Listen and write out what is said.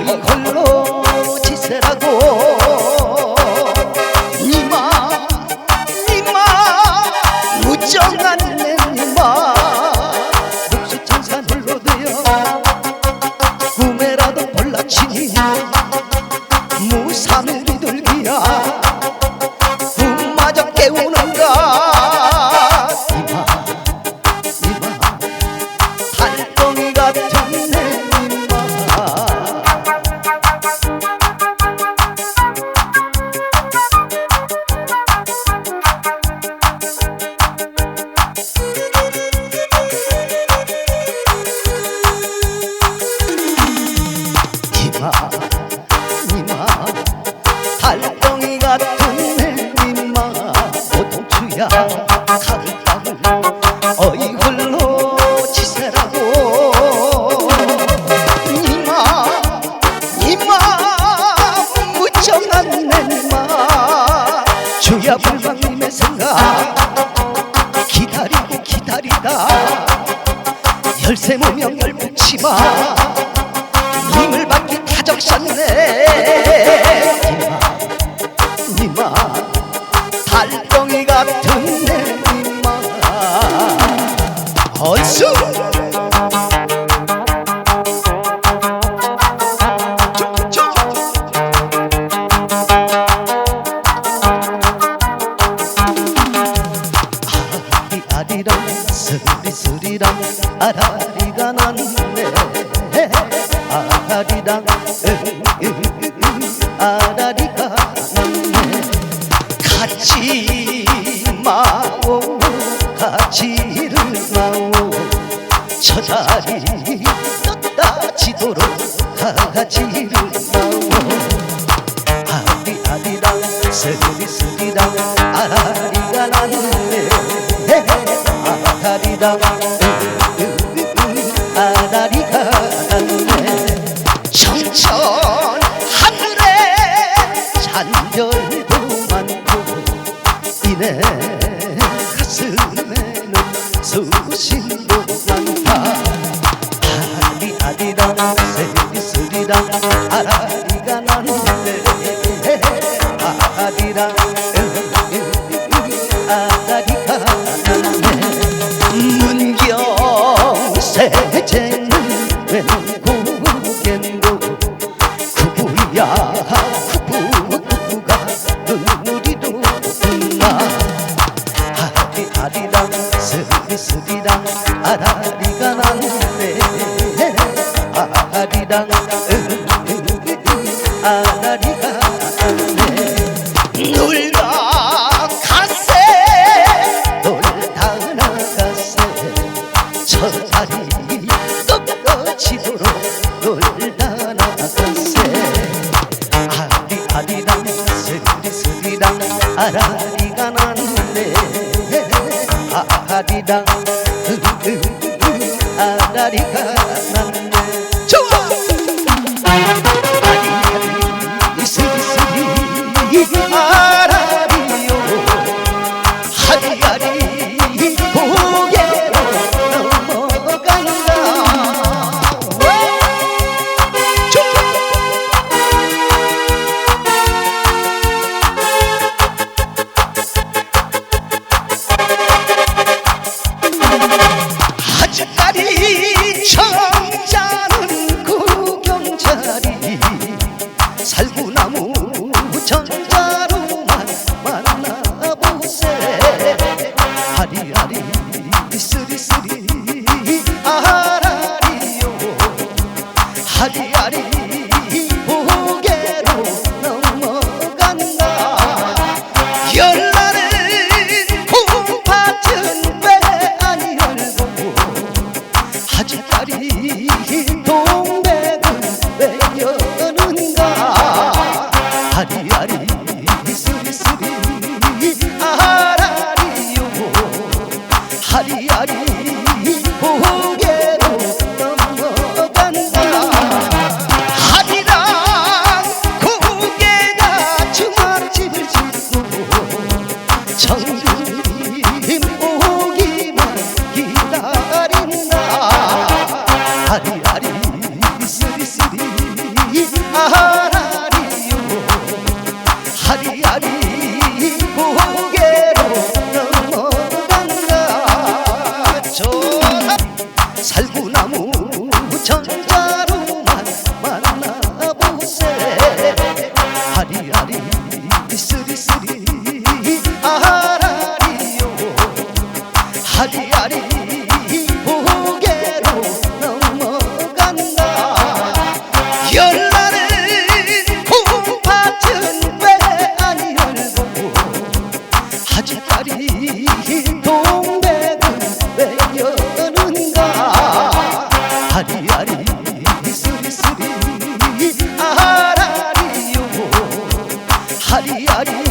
이거 야 가을밤을 어이글로 지새라고. 이마 이마 무정한 내 이마. 주야 불광님의 생각 기다리고 기다리다. 열쇠 무명 열붙이마. 힘을 받기 타적셨네 아라리가 났네 아라리랑 아라리가 났네 같이 마오 같이를 마오. 저 자리 떠다지도록 같이를 마오. 아리 아리랑 스리 스리랑 아라리가 났네 아라리랑 이내 가슴에는 수심도 많다 아리아리랑 스리스리랑 아리랑 아라리가 났네 놀다 가세. 놀다 나가세. 저 자리 꺾어지도록 놀다 나가세. 아리아리랑 스리스리랑 아라리가 났네 아리랑 아라리가 났네 스 하리하리